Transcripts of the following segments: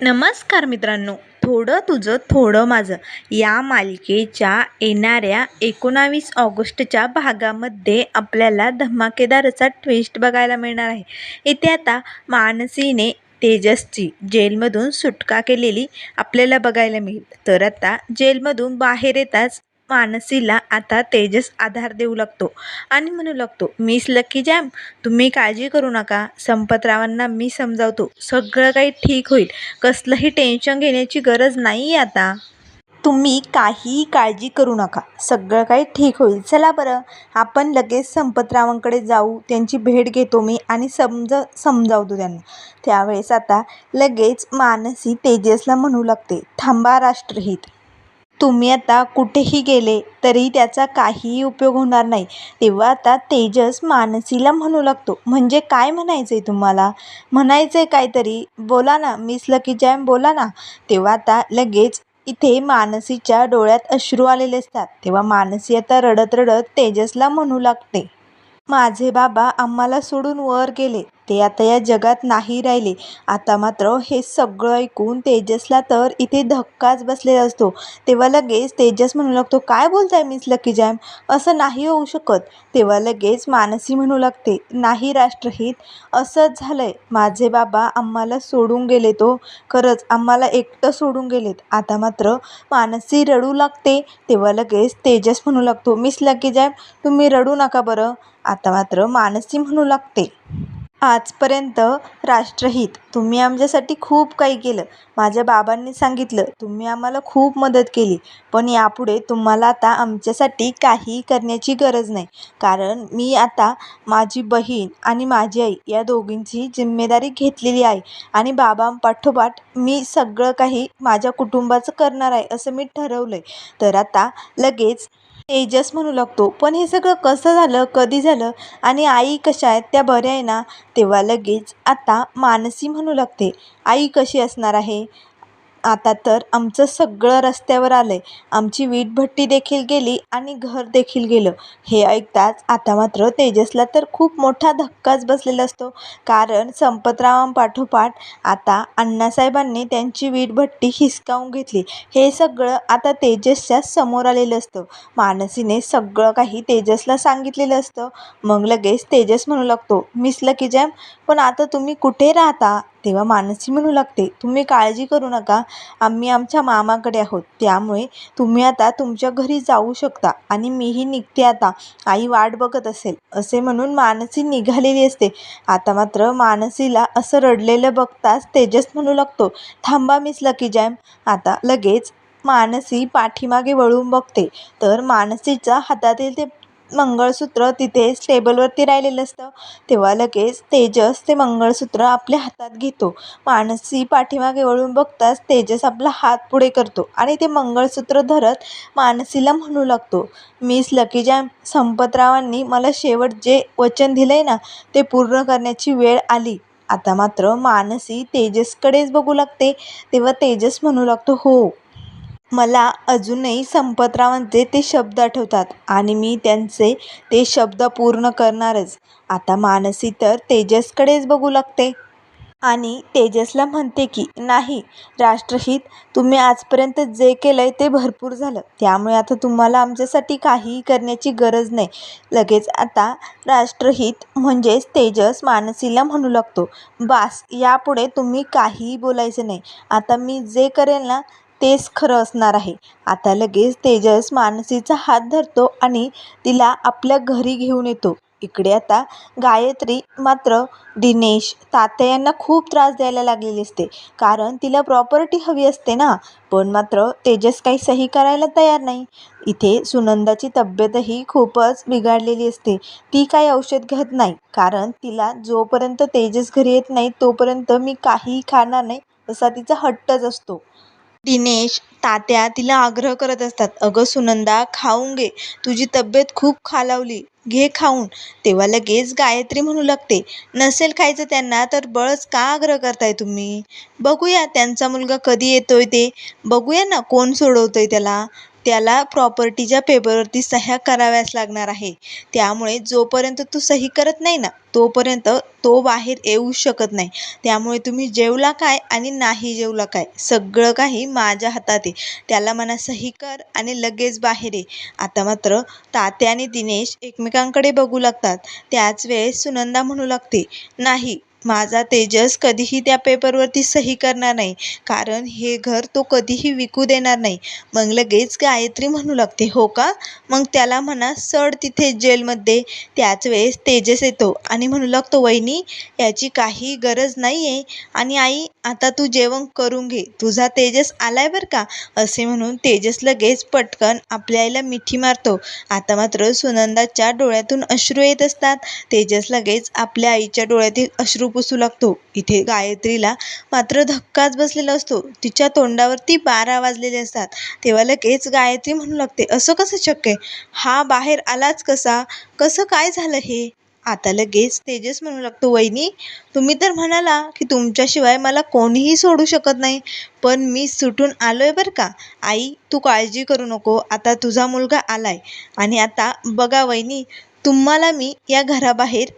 नमस्कार मित्रांनो. थोडं तुझं थोडं माझं या मालिकेच्या येणाऱ्या एकोणावीस ऑगस्टच्या भागामध्ये आपल्याला धमाकेदार असा ट्विस्ट बघायला मिळणार आहे. इथे आता मानसीने तेजसची जेलमधून सुटका केलेली आपल्याला बघायला मिळेल. तर आता जेलमधून बाहेर येताच मानसीला आता तेजस आधार देऊ लागतो. आणि म्हणू लागतो मिस लकी जॅम तुम्ही काळजी करू नका. संपतरावांना मी समजावतो. सगळं काही ठीक होईल. कसलंही टेन्शन घेण्याची गरज नाही आहे आता. तुम्ही काहीही काळजी करू नका. सगळं काही ठीक होईल. चला बरं. आपण लगेच संपतरावांकडे जाऊ. त्यांची भेट घेतो मी आणि समज समजावतो त्यांना. त्यावेळेस आता लगेच मानसी तेजसला म्हणू लागते थांबा राष्ट्रहित. तुम्ही आता कुठेही गेले तरी त्याचा काहीही उपयोग होणार नाही. तेव्हा आता तेजस मानसीला म्हणू लागतो म्हणजे काय म्हणायचं आहे तुम्हाला? म्हणायचं आहे काहीतरी? बोला ना मिस लकी जॅम बोला ना. तेव्हा आता लगेच इथे मानसीच्या डोळ्यात अश्रू आलेले असतात. तेव्हा मानसी आता रडत रडत तेजसला म्हणू लागते माझे बाबा आम्हाला सोडून वर गेले. ते आता या जगात नाही राहिले. आता मात्र हे सगळं ऐकून तेजसला तर इथे धक्काच बसलेला असतो. तेव्हा लगेच तेजस म्हणू लागतो काय बोलताय मिस लकी जॅम? असं नाही होऊ शकत. तेव्हा लगेच मानसी म्हणू लागते नाही राष्ट्रहित असंच झालंय. माझे बाबा आम्हाला सोडून गेले तो. खरंच आम्हाला एकटं सोडून गेलेत. आता मात्र मानसी रडू लागते. तेव्हा लगेच तेजस म्हणू लागतो मिस लकी जॅम तुम्ही रडू नका बरं. आता मात्र मानसी म्हणू लागते. आजपर्यंत राष्ट्रहित. तुम्ही आमच्यासाठी खूप काही केलं. माझ्या बाबांनी सांगितलं तुम्ही आम्हाला खूप मदत केली. पण यापुढे तुम्हाला आता आमच्यासाठी काही करण्याची गरज नाही. कारण मी आता माझी बहीण आणि माझी आई या दोघींची जिम्मेदारी घेतलेली आहे. आणि बाबांपाठोपाठ मी सगळं काही माझ्या कुटुंबाचं करणार आहे असं मी ठरवलं आहे तर आता लगेच तेजस म्हणू लागतो. पण हे सगळं कसं झालं कधी झालं आणि आई कशा आहेत त्या बऱ्या आहे ना? तेव्हा लगेच आता मानसी म्हणू लागते. आई कशी असणार आहे? आता तर आमचं सगळं रस्त्यावर आलं आहे आमची वीटभट्टी देखील गेली आणि घर देखील गेलं. हे ऐकताच आता मात्र तेजसला तर खूप मोठा धक्काच बसलेला असतो. कारण संपतरावांपाठोपाठ आता अण्णासाहेबांनी त्यांची वीटभट्टी हिसकावून घेतली. हे सगळं आता तेजसच्या समोर आलेलं असतं. मानसीने सगळं काही तेजसला सांगितलेलं असतं. मग लगेच तेजस म्हणू लागतो मिस लकी जॅम पण आता तुम्ही कुठे राहता? तेव्हा मानसी म्हणू लागते तुम्ही काळजी करू नका आम्ही आमच्या मामाकडे आहोत. त्यामुळे तुम्ही आता तुमच्या घरी जाऊ शकता आणि मीही निघते आता. आई वाट बघत असेल. असे म्हणून मानसी निघालेली असते. आता मात्र मानसीला असं रडलेलं बघताच तेजस म्हणू लागतो थांबा मिस लकी जॅम. आता लगेच मानसी पाठीमागे वळून बघते. तर मानसीच्या हातातील ते मंगळसूत्र तिथे टेबलवरती राहिलेलं असतं. तेव्हा लगेच तेजस ते मंगळसूत्र आपल्या हातात घेतो. मानसी पाठीमागे वळून बघताच तेजस आपला हात पुढे करतो आणि ते मंगळसूत्र धरत मानसीला म्हणू लागतो मिस लकी जॅम संपतरावांनी मला शेवट जे वचन दिलं आहे ना ते पूर्ण करण्याची वेळ आली. आता मात्र मानसी तेजसकडेच बघू लागते. तेव्हा तेजस म्हणू लागतो हो. मला अजूनही संपतरावांचे ते शब्द आठवतात आणि मी त्यांचे ते शब्द पूर्ण करणारच. आता मानसी तर तेजसकडेच बघू लागते. आणि तेजसला म्हणते की नाही राष्ट्रहित तुम्ही आजपर्यंत जे केलं आहे ते भरपूर झालं. त्यामुळे आता तुम्हाला आमच्यासाठी काहीही करण्याची गरज नाही. लगेच आता राष्ट्रहित म्हणजेच तेजस मानसीला म्हणू लागतो बास यापुढे तुम्ही काहीही बोलायचं नाही. आता मी जे करेल ना तेच खरं असणार आहे. आता लगेच तेजस मानसीचा हात धरतो आणि तिला आपल्या घरी घेऊन येतो. इकडे आता गायत्री मात्र दिनेश तात्या यांना खूप त्रास द्यायला लागलेली असते. कारण तिला प्रॉपर्टी हवी असते ना. पण मात्र तेजस काही सही करायला तयार नाही. इथे सुनंदाची तब्येतही खूपच बिघडलेली असते. ती काही औषध घेत नाही. कारण तिला जोपर्यंत तेजस घरी येत नाही तोपर्यंत मी काहीही खाणार नाही असा तिचा हट्टच असतो. दिनेश तात्या तिला आग्रह करत असतात अगं सुनंदा खाऊन घे. तुझी तब्येत खूप खालावली. घे खाऊन. तेव्हा लगेच गायत्री म्हणू लागते नसेल खायचं त्यांना तर बळच का आग्रह करताय तुम्ही? बघूया त्यांचा मुलगा कधी येतोय ते. बघूया ना कोण सोडवतोय त्याला. त्याला प्रॉपर्टीच्या पेपरवरती सह्या कराव्याच लागणार आहे. त्यामुळे जोपर्यंत तू सही करत नाही ना तोपर्यंत तो बाहेर येऊ शकत नाही. त्यामुळे तुम्ही जेवला काय आणि नाही जेवला काय सगळं काही माझ्या हातात आहे. त्याला म्हणा सही कर आणि लगेच बाहेर ये. आता मात्र तात्या आणि दिनेश एकमेकांकडे बघू लागतात. त्याच वेळेस सुनंदा म्हणू लागते नाही माझा तेजस कधीही त्या पेपरवरती सही करणार नाही. कारण हे घर तो कधीही विकू देणार नाही. मग लगेच गायत्री म्हणू लागते हो का? मग त्याला म्हणा सड तिथे जेलमध्ये. त्याच वेळेस तेजस येतो आणि म्हणू लागतो वहिनी याची काही गरज नाही आहे आणि आई आता तू जेवण करून घे. तुझा तेजस आलाय बरं का? असे म्हणून तेजस लगेच पटकन आपल्या आईला मिठी मारतो. आता मात्र सुनंदाच्या डोळ्यातून अश्रू येत असतात. तेजस लगेच आपल्या आईच्या डोळ्यातील अश्रू पुसू लागतो. इथे गायत्रीला मात्र धक्काच बसलेला असतो. तिच्या तोंडावरती बारा वाजलेले असतात. तेव्हा लगेच गायत्री म्हणू लागते असं कसं शक्य आहे? हा बाहेर आलाच कसा? कसं काय झालं हे? आता लगेच तेजस म्हणू लागतो वहिनी तुम्ही तर म्हणाला की तुमच्याशिवाय मला कोणीही सोडू शकत नाही. पण मी सुटून आलो आहे बरं का? आई तू काळजी करू नको. आता तुझा मुलगा आलाय. आणि आता बघा वहिनी तुम्हाला मी या घराबाहेर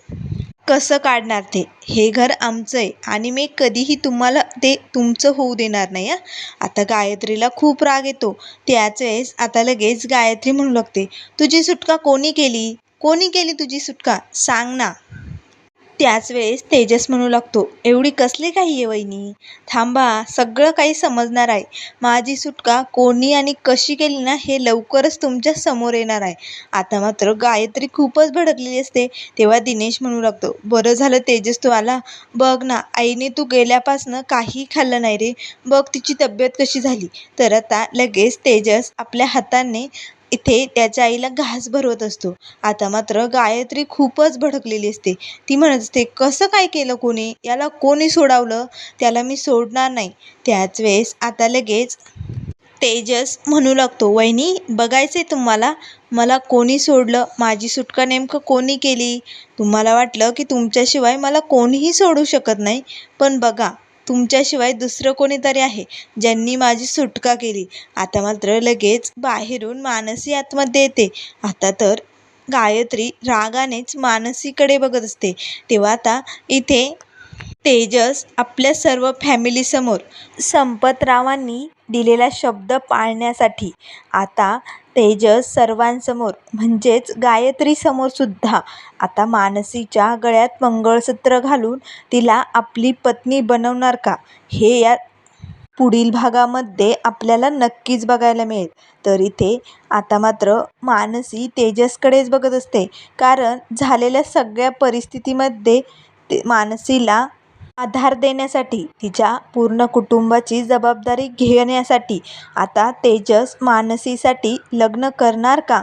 कसं काढणार ते? हे घर आमचं आहे आणि मी कधीही तुम्हाला ते तुमचं होऊ देणार नाही हां. आता गायत्रीला खूप राग येतो. त्याच वेळेस आता लगेच गायत्री म्हणू लागते तुझी सुटका कोणी केली? कोणी केली तुझी सुटका? सांग ना. त्याच वेळेस तेजस म्हणू लागतो एवढी कसली काही आहे वहिनी? थांबा सगळं काही समजणार आहे. माझी सुटका कोणी आणि कशी केली ना हे लवकरच तुमच्यासमोर येणार आहे. आता मात्र गायत्री खूपच भडकलेली असते तेव्हा दिनेश म्हणू लागतो बरं झालं तेजस तू आला. बघ ना आईने तू गेल्यापासनं काही खाल्लं नाही रे. बघ तिची तब्येत कशी झाली. तर आता लगेच तेजस आपल्या हाताने इथे त्याच्या आईला घास भरवत असतो. आता मात्र गायत्री खूपच भडकलेली असते. ती म्हणत असते कसं काय केलं कोणी? याला कोणी सोडावलं? त्याला मी सोडणार नाही. त्याच वेळेस आता लगेच तेजस म्हणू लागतो वहिनी बघायचं आहे तुम्हाला. मला कोणी सोडलं? माझी सुटका नेमकं कोणी केली? तुम्हाला वाटलं की तुमच्याशिवाय मला कोणीही सोडू शकत नाही. पण बघा तुमच्याशिवाय दुसरं कोणीतरी आहे. ज्यांनी माझी सुटका केली. आता मात्र लगेच बाहेरून मानसी आतमध्ये येते. आता तर गायत्री रागानेच मानसीकडे बघत असते. तेव्हा आता इथे तेजस आपल्या सर्व फॅमिलीसमोर संपतरावांनी दिलेला शब्द पाळण्यासाठी. आता तेजस सर्वांसमोर म्हणजेच गायत्रीसमोरसुद्धा आता मानसीच्या गळ्यात मंगळसूत्र घालून तिला आपली पत्नी बनवणार का? हे या पुढील भागामध्ये आपल्याला नक्कीच बघायला मिळेल. तर इथे आता मात्र मानसी तेजसकडेच बघत असते. कारण झालेल्या सगळ्या परिस्थितीमध्ये ते मानसीला आधार देण्यासाठी तिच्या पूर्ण कुटुंबाची जबाबदारी घेण्यासाठी आता तेजस मानसीसाठी लग्न करणार का?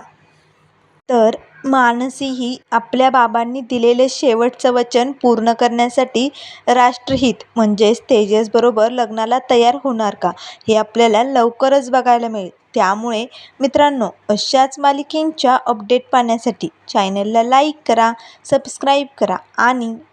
तर मानसी ही आपल्या बाबांनी दिलेले शेवटचं वचन पूर्ण करण्यासाठी राष्ट्रहित म्हणजेच तेजसबरोबर लग्नाला तयार होणार का हे आपल्याला लवकरच बघायला मिळेल. त्यामुळे मित्रांनो अशाच मालिकेंच्या अपडेट पाहण्यासाठी चॅनलला लाईक करा सबस्क्राईब करा आणि